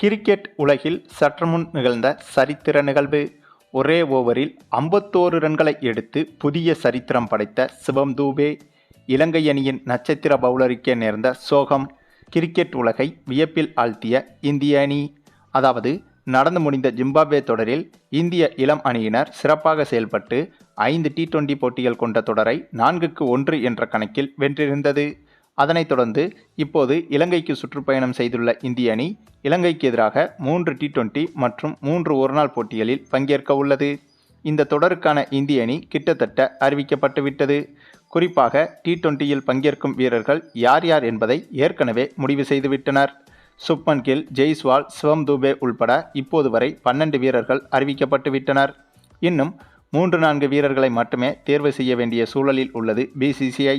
Cricket உலகில் சற்றுமுன் நிகழ்ந்த சரித்திர நிகழ்வு. ஒரே ஓவரில் ஐம்பத்தோரு ரன்களை எடுத்து புதிய சரித்திரம் படைத்த சிவம் தூபே இலங்கை அணியின் நட்சத்திர பவுலருக்கே நேர்ந்த சோகம். கிரிக்கெட் உலகை வியப்பில் ஆழ்த்திய இந்திய அணி. அதாவது நடந்து முடிந்த ஜிம்பாப்வே தொடரில் இந்திய இளம் அணியினர் சிறப்பாக செயல்பட்டு ஐந்து டி டுவெண்டி போட்டிகள் கொண்ட தொடரை நான்குக்கு ஒன்று என்ற கணக்கில் வென்றிருந்தது. அதனைத் தொடர்ந்து இப்போது இலங்கைக்கு சுற்றுப்பயணம் செய்துள்ள இந்திய அணி இலங்கைக்கு எதிராக மூன்று டி டுவெண்டி மற்றும் மூன்று ஒருநாள் போட்டிகளில் பங்கேற்க உள்ளது. இந்த தொடருக்கான இந்திய அணி கிட்டத்தட்ட அறிவிக்கப்பட்டுவிட்டது குறிப்பாக டி டுவெண்டியில் பங்கேற்கும் வீரர்கள் யார் யார் என்பதை ஏற்கனவே முடிவு செய்துவிட்டனர் சுப்மன் கில் ஜெய்ஸ்வால் சிவம் தூபே உள்பட இப்போது வரை பன்னெண்டு வீரர்கள் அறிவிக்கப்பட்டுவிட்டனர் இன்னும் மூன்று நான்கு வீரர்களை மட்டுமே தேர்வு செய்ய வேண்டிய சூழலில் உள்ளது பிசிசிஐ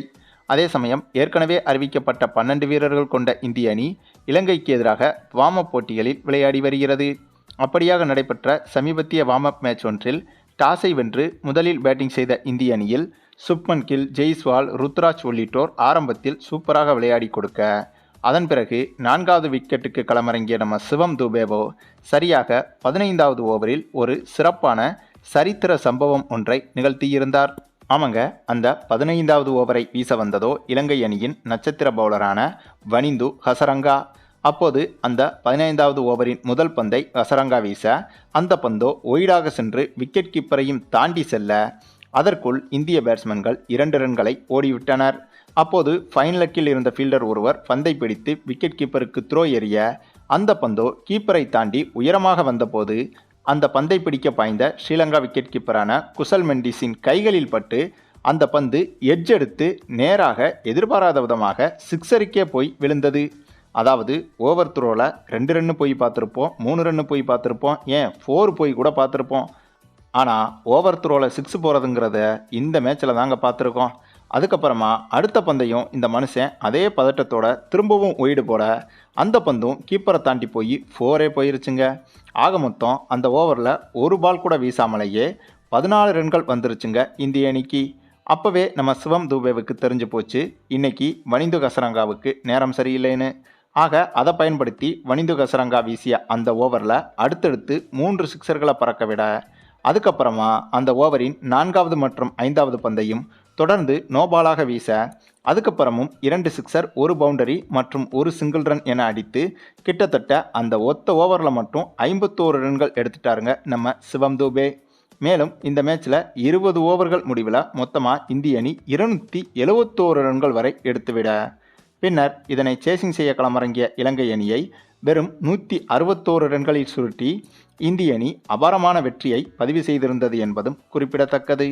அதே சமயம் ஏற்கனவே அறிவிக்கப்பட்ட பன்னெண்டு வீரர்கள் கொண்ட இந்திய அணி இலங்கைக்கு எதிராக வார்ம் அப் போட்டிகளில் விளையாடி வருகிறது. அப்படியாக நடைபெற்ற சமீபத்திய வார்ம் அப் மேட்ச் ஒன்றில் டாஸை வென்று முதலில் பேட்டிங் செய்த இந்திய அணியில் சுப்மன் கில் ஜெய்ஸ்வால் ருத்ராஜ் உள்ளிட்டோர் ஆரம்பத்தில் சூப்பராக விளையாடி கொடுக்க அதன் பிறகு நான்காவது விக்கெட்டுக்கு களமிறங்கிய நம்ம சிவம் துபேவோ சரியாக பதினைந்தாவது ஓவரில் ஒரு சிறப்பான சரித்திர சம்பவம் ஒன்றை நிகழ்த்தியிருந்தார். ஆமாங்க. அந்த பதினைந்தாவது ஓவரை வீச வந்ததோ இலங்கை அணியின் நட்சத்திர பவுலரான வனிந்து ஹசரங்கா. அப்போது அந்த பதினைந்தாவது ஓவரின் முதல் பந்தை ஹசரங்கா வீச அந்த பந்தோ ஒய்டாக சென்று விக்கெட் கீப்பரையும் தாண்டி செல்ல அதற்குள் இந்திய பேட்ஸ்மேன்கள் இரண்டு ரன்களை ஓடிவிட்டனர். அப்போது ஃபைனலக்கில் இருந்த ஃபீல்டர் ஒருவர் பந்தை பிடித்து விக்கெட் கீப்பருக்கு த்ரோ எறிய அந்த பந்தோ கீப்பரை தாண்டி உயரமாக வந்தபோது அந்த பந்தை பிடிக்க பாய்ந்த ஸ்ரீலங்கா விக்கெட் கீப்பரான குசல் மெண்டிஸின் கைகளில் பட்டு அந்த பந்து எட்ஜ் எடுத்து நேராக எதிர்பாராத விதமாக சிக்ஸருக்கே போய் விழுந்தது. அதாவது ஓவர் த்ரோவில் ரெண்டு ரன்னு போய் பார்த்துருப்போம் மூணு ரன்னு போய் பார்த்துருப்போம் ஏன் ஃபோர் போய் கூட பார்த்துருப்போம். ஆனால் ஓவர் த்ரோவில் சிக்ஸ் போகிறதுங்கிறத இந்த மேட்ச்சில் தாங்க பார்த்துருக்கோம். அதுக்கப்புறமா அடுத்த பந்தையும் இந்த மனுஷன் அதே பதட்டத்தோட திரும்பவும் ஒயிடு போட அந்த பந்தும் கீப்பரை தாண்டி போய் ஃபோரே போயிருச்சுங்க. ஆக மொத்தம் அந்த ஓவரில் ஒரு பால் கூட வீசாமலேயே பதினாலு ரன்கள் வந்துருச்சுங்க இந்திய அணிக்கு. அப்போவே நம்ம சிவம் தூபேவுக்கு தெரிஞ்சு போச்சு இன்னைக்கு வனிந்து கசரங்காவுக்கு நேரம் சரியில்லைன்னு. ஆக அதை பயன்படுத்தி வனிந்து கசரங்கா வீசிய அந்த ஓவரில் அடுத்தடுத்து மூன்று சிக்சர்களை பறக்க விட அதுக்கப்புறமா அந்த ஓவரின் நான்காவது மற்றும் ஐந்தாவது பந்தையும் தொடர்ந்து நோபாலாக வீச அதுக்கப்புறமும் இரண்டு சிக்ஸர் ஒரு பவுண்டரி மற்றும் ஒரு சிங்கிள் ரன் என அடித்து கிட்டத்தட்ட அந்த ஒத்த ஓவரில் மட்டும் ஐம்பத்தோரு ரன்கள் எடுத்துட்டாருங்க நம்ம சிவம் தூபே. மேலும் இந்த மேட்ச்சில் இருபது ஓவர்கள் முடிவில் மொத்தமாக இந்திய அணி இருநூற்றி எழுவத்தோரு ரன்கள் வரை எடுத்துவிட. பின்னர் இதனை சேசிங் செய்ய களமிறங்கிய இலங்கை அணியை வெறும் நூற்றி அறுபத்தோரு ரன்களில் சுருட்டி இந்திய அணி அபாரமான வெற்றியை பதிவு செய்திருந்தது என்பதும் குறிப்பிடத்தக்கது.